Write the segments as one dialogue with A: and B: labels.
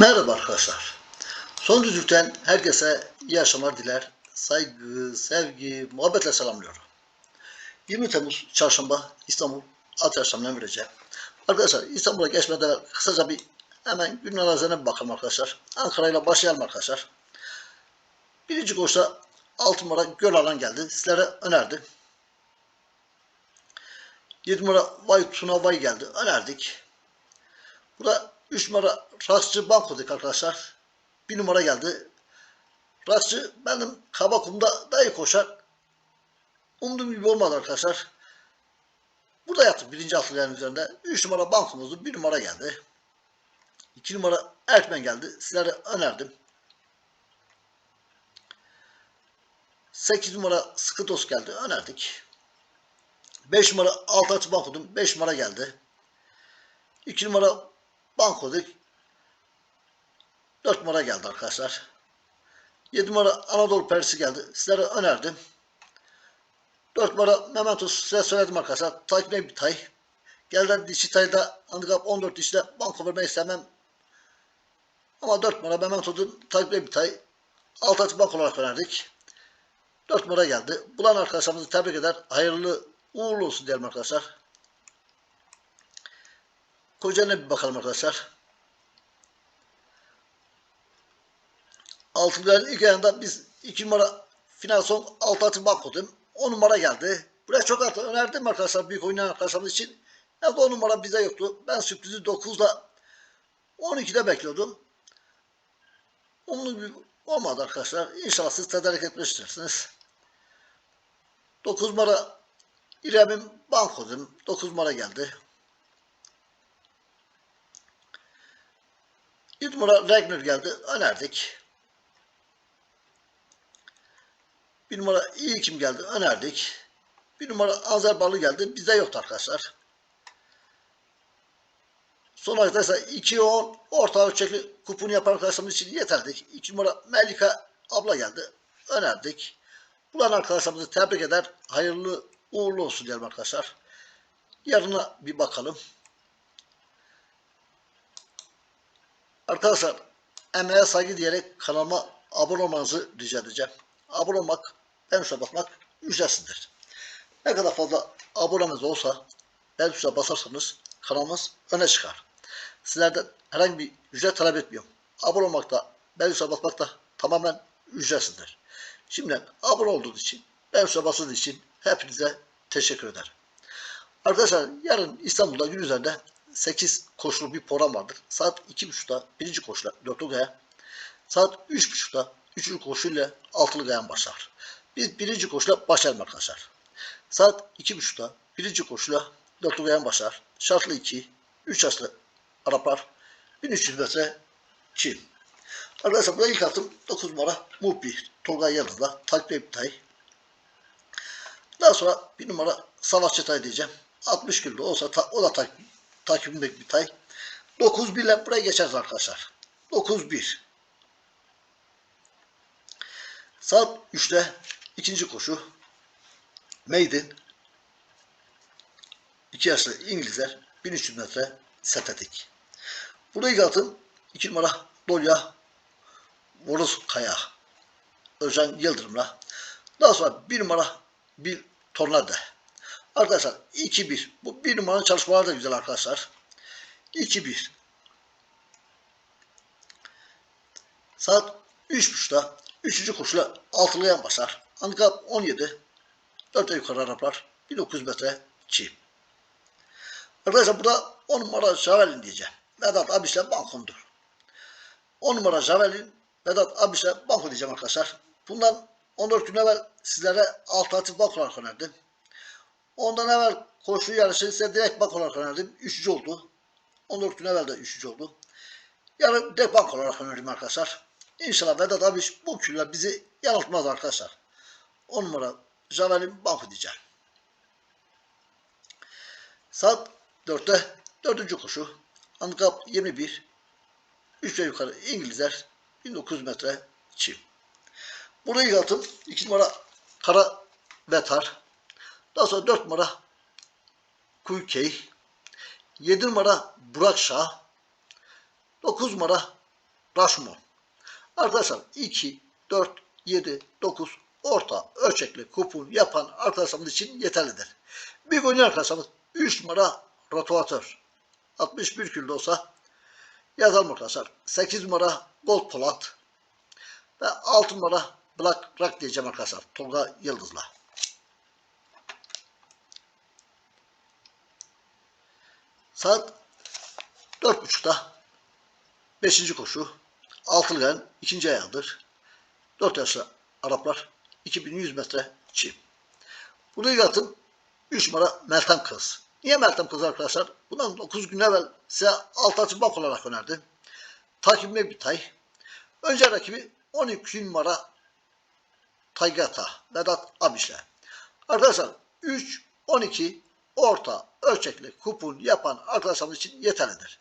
A: Merhaba arkadaşlar. Son düzlükten herkese iyi akşamlar diler. Saygı, sevgi, muhabbetle selamlıyorum. 20 Temmuz Çarşamba İstanbul At Yarışları'na vereceğim. Arkadaşlar İstanbul'a geçmeden kısaca bir hemen günün analizine bir bakalım arkadaşlar. Ankara ile başlayalım arkadaşlar. Birinci koşuda 6 numara Göl Alan geldi. Sizlere önerdim. 7 numara Vay Tuna Vay geldi. Önerdik. Bu da 3 numara Rakçı Banko'daki arkadaşlar. 1 numara geldi. Rakçı benim kabakumda iyi koşar. Umduğum gibi olmadı arkadaşlar. Burada yattı birinci atlıların üzerinde. 3 numara bankomuzdu. 1 numara geldi. 2 numara Erkmen geldi. Sizlere önerdim. 8 numara Sıkı Dost geldi. Önerdik. 5 numara Altatı Banko'dum. 5 numara geldi. 2 numara Banko'dik. 4 numara geldi arkadaşlar. 7 numara Anadolu Persi geldi. Sizlere önerdim. 4 numara Mementos size söyledim arkadaşlar. Takipne bir tay. Gelden dişi tayda handikap 14 dişle banko vermeyi istemem. Ama 4 numara Memento'nun takipne bir tay. Alt atı bank olarak önerdik. 4 numara geldi. Bulan arkadaşlarımızı tebrik eder. Hayırlı uğurlu olsun diyelim arkadaşlar. Kocaeli'ne bir bakalım arkadaşlar. Altıncıların ilk ayında biz 2 numara final son 6 atı bakmadım. 10 numara geldi. Buraya çok atı önerdim arkadaşlar büyük oynayan arkadaşlarımız için. Ya 10 numara bize yoktu. Ben sürprizi 9'da 12'de bekliyordum. Onun gibi olmadı arkadaşlar. İnşallah siz tedarik etmiştirsiniz. 9 numara İrem'in bankodum. 9 numara geldi. 7 numara Ragnar geldi. Önerdik. Bir numara iyi kim geldi? Önerdik. Bir numara Azerbaylı geldi. Bizde yoktu arkadaşlar. Son ayda ise 2 10 orta ölçekli kuponu yapan arkadaşlarımız için yeterdik. 2 numara Melika abla geldi. Önerdik. Bulan arkadaşlarımızı tebrik eder. Hayırlı uğurlu olsun diyelim arkadaşlar. Yarına bir bakalım. Arkadaşlar emeğe saygı diyerek kanalıma abone olmanızı rica edeceğim. Abone olmak, ben tuşuna basmak ücretsizdir. Ne kadar fazla aboneniz olsa ben tuşuna basarsanız kanalımız öne çıkar. Sizlerden herhangi bir ücret talep etmiyorum. Abone olmak da ben tuşuna basmak da tamamen ücretsizdir. Şimdiden abone olduğunuz için, ben tuşuna bastığınız için hepinize teşekkür ederim. Arkadaşlar yarın İstanbul'da gün üzerinde 8 koşulu bir program vardır. Saat 2.30'da birinci koşuyla dörtlü gaya. Saat 3.30'da üçüncü koşuyla altılı gayan başlar. Biz birinci koşuyla başlayalım arkadaşlar. Saat 2.30'da birinci koşuyla dörtlü gayan başlar. Şartlı 2, 3 yaşlı Araplar, 1300 metre Çin. Arkadaşlar burada ilk atım 9 numara Mupi, Tolga Yıldız'la takip iptay. Daha sonra bir numara Savaşçı Tay diyeceğim. 60 kilo olsa o da takip takibimdeki bir tay. 9-1 ile buraya geçeriz arkadaşlar. 9-1. Saat 3'te ikinci koşu. Maiden. 2 yaşlı İngilizler 1300 metre setetik. Burada ilk atım 2 numara Dolya Voruz Kaya. Özcan Yıldırım'la. Daha sonra 1 numara bir Tornado. Arkadaşlar 2-1. Bu bir numaranın çalışmaları da güzel arkadaşlar. 2-1. Saat 3.30'da 3. koşula altılıyan basar. Handikap 17. 4'e yukarı Araplar. 1900 metre çiğ. Arkadaşlar burada 10 numara Javelin diyeceğim. Vedat Abiş'le bankondur. 10 numara Javelin Vedat Abiş'le banko diyeceğim arkadaşlar. Bundan 14 gün evvel sizlere alternatif bank olarak önerdim. Ondan evvel koşu yarışı ise direkt bank olarak önerdim. Üçüncü oldu. 14 gün evvel de üçüncü oldu. Yarın direkt bank olarak önerdim arkadaşlar. İnşallah Vedat abi bu külle bizi yanıltmaz arkadaşlar. 10 numara Javelin bank diyeceğim. Saat 4'te dördüncü koşu. Handikap 21. 3 ve yukarı İngilizler 1900 metre çim. Burada ilk atım 2 numara Kara Vetar. Daha sonra 4 numara Kuykey. 7 numara Burak Şah. 9 numara Rashomon. Arkadaşlar 2, 4, 7, 9 orta ölçekli kupon yapan arkadaşlarımız için yeterlidir. Bir oynayan arkadaşlarımız 3 numara rotavatör. 61 kilo olsa yazalım arkadaşlar. 8 numara Gold Polat ve 6 numara Black Rock diyeceğim arkadaşlar. Tolga Yıldız'la. Saat 4.30'da 5. koşu. Altılı ikinci ayağıdır. 4 yaşlı Araplar 2100 metre çim. Bunu yatın 3 numara Meltem Kız. Niye Meltem Kız arkadaşlar? Bundan 9 gün evvel size alt açı bak olarak önerdim. Takibime bir tay. Önce rakibi 12 numara Taygata Vedat Abiş'le. Arkadaşlar 3, 12 orta ölçekli kupon yapan arkadaşlarımız için yeterlidir.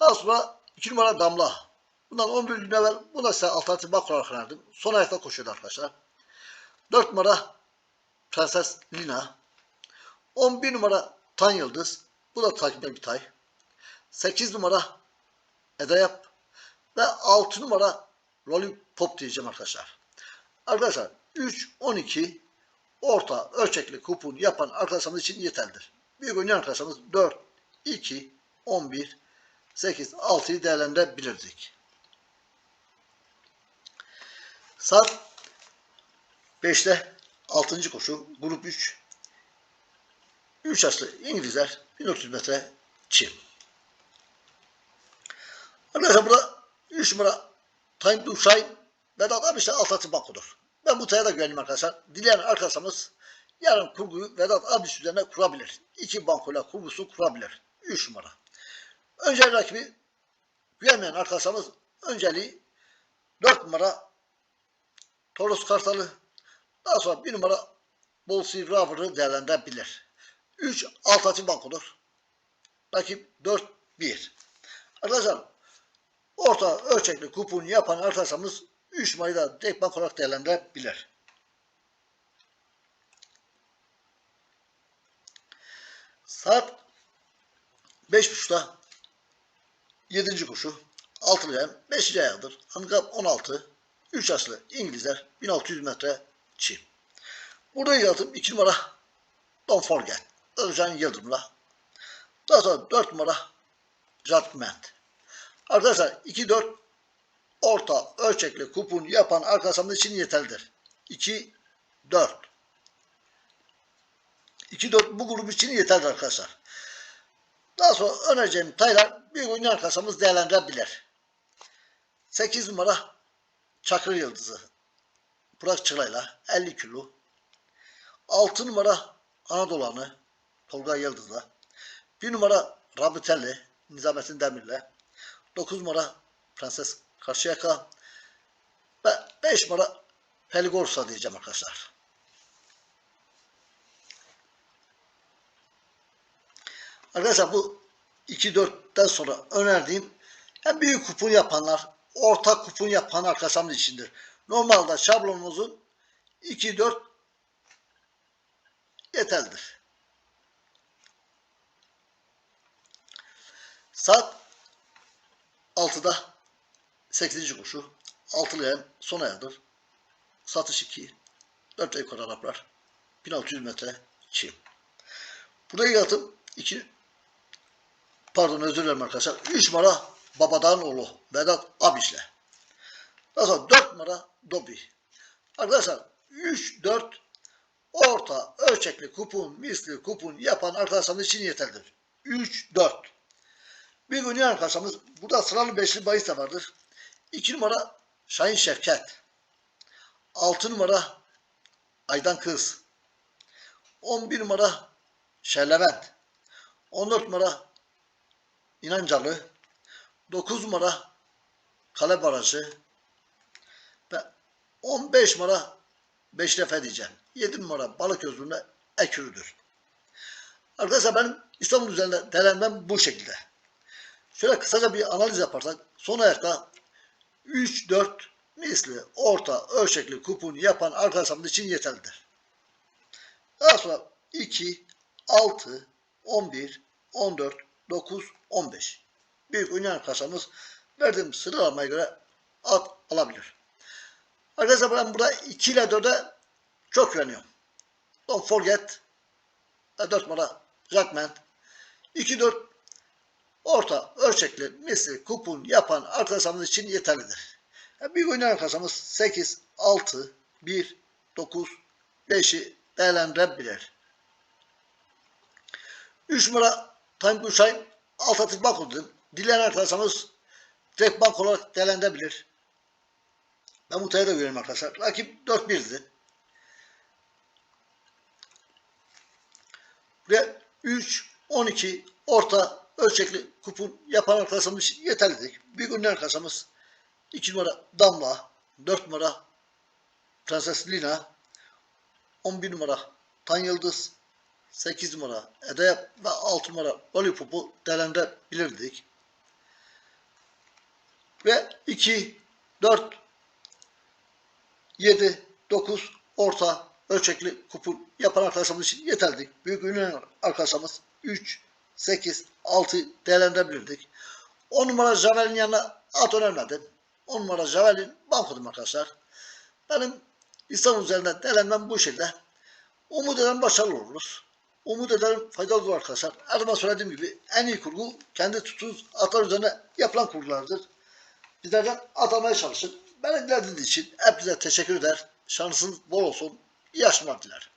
A: Daha sonra 2 numara Damla. Bundan 11 gün evvel buna size alternatif bak olarak önerdim. Son ayakta koşuyordu arkadaşlar. 4 numara Prenses Lina. 11 numara Tan Yıldız. Bu da takipte bir tay. 8 numara Edayap. Ve 6 numara Lollipop diyeceğim arkadaşlar. Arkadaşlar 3, 12 orta ölçekli kupon yapan arkadaşlarımız için yeterlidir. Büyük oynayan arkadaşlarımız 4, 2, 11, 8, 6'yı değerlendirebilirdik. Saat 5'te 6. koşu grup 3 3 yaşlı İngilizler 1400 metre çim. Arkadaşlar burada 3 numara Time to Shine Vedat abi işte alt atı bankodur. Ben bu da güvenim arkadaşlar. Dileyen arkadaşlarımız yarın kurguyu Vedat abi üzerine kurabilir. İki bankoyla kurgusunu kurabilir. 3 numara. Önce rakibi güvenmeyen arkadaşlarımız önceliği 4 numara Toros Kartalı daha sonra 1 numara Bolsi Rover'ı değerlendirebilir. 3 alt açı bankodur. Rakip 4-1. Arkadaşlar orta ölçekli kupon yapan arkadaşlarımız 3 numarayı da bank olarak değerlendirebilir. Saat 5.30'da 7. koşu altılı yayın 5. ayağıdır. Handikap 16 3 yaşlı İngilizler 1600 metre çim. Burada yaratım 2 numara Don't Forget Özcan Yıldırım'la. Daha sonra 4 numara Judgment. Arkadaşlar 2-4 orta ölçekli kupon yapan arkadaşlarımız için yeterlidir. 2 4 2 4 bu grup için yeterli arkadaşlar. Daha sonra önereceğim taylar bir oyuncu arkadaşlarımız değerlendirebilir. 8 numara Çakır Yıldızı. Burak Çıray'la 50 kilo. 6 numara Anadolu Anı Tolga Yıldız'la. 1 numara Rabitelli Nizamettin Demir'le. 9 numara Prenses Karşıyaka ve 5 numara Peligorsa diyeceğim arkadaşlar. Arkadaşlar bu 2-4'ten sonra önerdiğim hem büyük kupon yapanlar, orta kupon yapan arkadaşlarımız içindir. Normalde şablonumuzun 2-4 yeterlidir. Saat 6'da 8. koşu. Altılı yayın son ayağıdır. Satış 2. 4 yukarı Araplar. 1600 metre çim. Buraya yatım 2 pardon özür dilerim arkadaşlar. 3 numara babadan oğlu Vedat Abiş'le. Daha sonra 4 numara Dobi. Arkadaşlar 3 4 orta ölçekli kupon, misli kupon yapan arkadaşlarımız için yeterlidir. 3 4 bir oynayan arkadaşlarımız burada sıralı beşli bahis de vardır. 2 numara Şahin Şevket. 6 numara Aydan Kız. 11 numara Şerlevent. 14 numara İnancalı. 9 numara Kale Barajı. Ve 15 numara Beşrefe diyeceğim. 7 numara Balık Özlü'nde Ekürü'dür. Arkadaşlar benim İstanbul üzerinde değerlenmem bu şekilde. Şöyle kısaca bir analiz yaparsak son ayakta 3-4 misli orta ölçekli kupon yapan arkadaşlarımız için yeterlidir. Daha sonra 2, 6, 11, 14, 9, 15. Büyük oynayan arkadaşlarımız verdiğim sıralamaya göre at alabilir. Arkadaşlar ben burada 2 ile 4'e çok güveniyorum. Don't forget ve 4 numara Jackman. 2-4 orta ölçekli misli kupon yapan arkadaşlarımız için yeterlidir. Yani büyük oynayan arkadaşlarımız 8, 6, 1, 9, 5'i değerlendirebilir. 3 numara Time to Shine alternatif bank oldu. Dileyen arkadaşlarımız direkt bank olarak değerlendirebilir. Ben bu tayı da görüyorum arkadaşlar. Rakip 4-1'di. Ve 3, 12 orta ölçekli kupon arkadaşlarımız için yeterlidir. Büyük ünlü arkadaşlarımız 2 numara Damla, 4 numara Prenses Lina, 11 numara Tan Yıldız, 8 numara Edep ve 6 numara Lollipop'u değerlendirebilirdik. Ve 2, 4, 7, 9 orta ölçekli kupon yapan arkadaşlarımız için yeterli. Büyük ünlü arkadaşlarımız 3, 8, 6 değerlendirebilirdik. 10 numara Javelin yanına at önermedim. 10 numara Javelin bankodum arkadaşlar. Benim İstanbul üzerinde değerlenmem bu şekilde. Umut ederim başarılı oluruz. Umut ederim faydalı olur arkadaşlar. Her zaman söylediğim gibi en iyi kurgu kendi tuttuğunuz atlar üzerine yapılan kurgulardır. Bizlerden atamaya çalışın. Beni dinlediğiniz için hepinize teşekkür eder. Şansınız bol olsun. İyi yaşamlar dilerim.